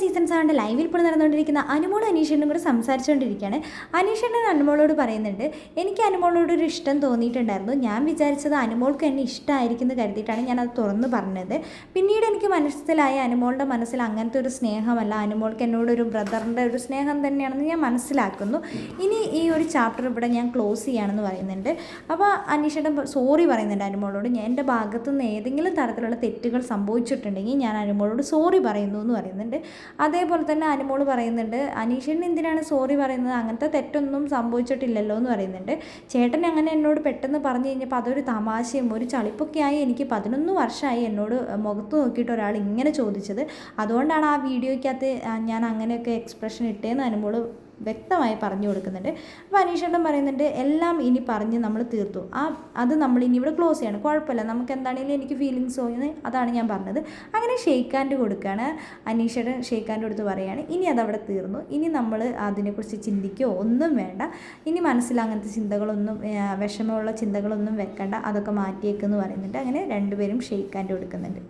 Seasons ആണ്ട് ലൈവിൽ ഇപ്പോൾ നടന്നുകൊണ്ടിരിക്കുന്ന അനുമോളും അനീഷണ്ണും കൂടെ സംസാരിച്ചുകൊണ്ടിരിക്കുകയാണ്. അനീഷണ്ണൻ അനുമോളോട് പറയുന്നുണ്ട് എനിക്ക് അനുമോളോട് ഒരു ഇഷ്ടം തോന്നിയിട്ടുണ്ടായിരുന്നു. ഞാൻ വിചാരിച്ചത് അനുമോൾക്ക് എന്നെ ഇഷ്ടമായിരിക്കും എന്ന് കരുതിയിട്ടാണ് ഞാൻ അത് തുറന്ന് പറഞ്ഞത്. പിന്നീട് എനിക്ക് മനസ്സിലായ അനുമോളുടെ മനസ്സിൽ അങ്ങനത്തെ ഒരു സ്നേഹമല്ല. അനുമോൾക്ക് എന്നോട് ഒരു ബ്രദറിന്റെ ഒരു സ്നേഹം തന്നെയാണെന്ന് ഞാൻ മനസ്സിലാക്കുന്നു. ഇനി ഈ ഒരു ചാപ്റ്റർ ഇവിടെ ഞാൻ ക്ലോസ് ചെയ്യുകയാണെന്ന് പറയുന്നുണ്ട്. അപ്പോൾ അനീഷണ്ണൻ സോറി പറയുന്നുണ്ട് അനുമോളോട്. ഞാൻ എന്റെ ഭാഗത്തുനിന്ന് ഏതെങ്കിലും തരത്തിലുള്ള തെറ്റുകൾ സംഭവിച്ചിട്ടുണ്ടെങ്കിൽ ഞാൻ അനുമോളോട് സോറി പറയുന്നു എന്ന് പറയുന്നുണ്ട്. അതേപോലെ തന്നെ അനുമോൾ പറയുന്നുണ്ട് അനീഷിന് എന്തിനാണ് സോറി പറയുന്നത്? അങ്ങനത്തെ തെറ്റൊന്നും സംഭവിച്ചിട്ടില്ലല്ലോ എന്ന് പറയുന്നുണ്ട്. ചേട്ടൻ അങ്ങനെ എന്നോട് പെട്ടെന്ന് പറഞ്ഞു കഴിഞ്ഞപ്പോൾ അതൊരു തമാശയും ഒരു ചളിപ്പൊക്കെ ആയി എനിക്ക് പതിനൊന്ന് വർഷമായി എന്നോട് മുഖത്ത് നോക്കിയിട്ട് ഒരാൾ ഇങ്ങനെ ചോദിച്ചത്. അതുകൊണ്ടാണ് ആ വീഡിയോയ്ക്കകത്ത് ഞാൻ അങ്ങനെയൊക്കെ എക്സ്പ്രഷൻ ഇട്ടേന്ന് അനുമോൾ വ്യക്തമായി പറഞ്ഞു കൊടുക്കുന്നുണ്ട്. അപ്പോൾ അനീഷേട്ടൻ പറയുന്നുണ്ട് എല്ലാം ഇനി പറഞ്ഞ് നമ്മൾ തീർത്തു. ആ അത് നമ്മൾ ഇനി ഇവിടെ ക്ലോസ് ചെയ്യണം. കുഴപ്പമില്ല. നമുക്ക് എന്താണെങ്കിലും എനിക്ക് ഫീലിങ്സ് തോന്നുന്നത് അതാണ് ഞാൻ പറഞ്ഞത്. അങ്ങനെ ഷെയ്ക്ക് ഹാൻഡ് കൊടുക്കുകയാണ് അനീഷേട്ടൻ ഷെയ്ക്ക് കൊടുത്ത് പറയുകയാണ് ഇനി അതവിടെ തീർന്നു. ഇനി നമ്മൾ അതിനെക്കുറിച്ച് ചിന്തിക്കുകയോ ഒന്നും വേണ്ട. ഇനി മനസ്സിൽ അങ്ങനത്തെ ചിന്തകളൊന്നും വിഷമമുള്ള ചിന്തകളൊന്നും വെക്കണ്ട. അതൊക്കെ മാറ്റിയേക്കെന്ന് പറയുന്നുണ്ട്. അങ്ങനെ രണ്ടുപേരും ഷെയ്ക്ക് ഹാൻഡ് കൊടുക്കുന്നുണ്ട്.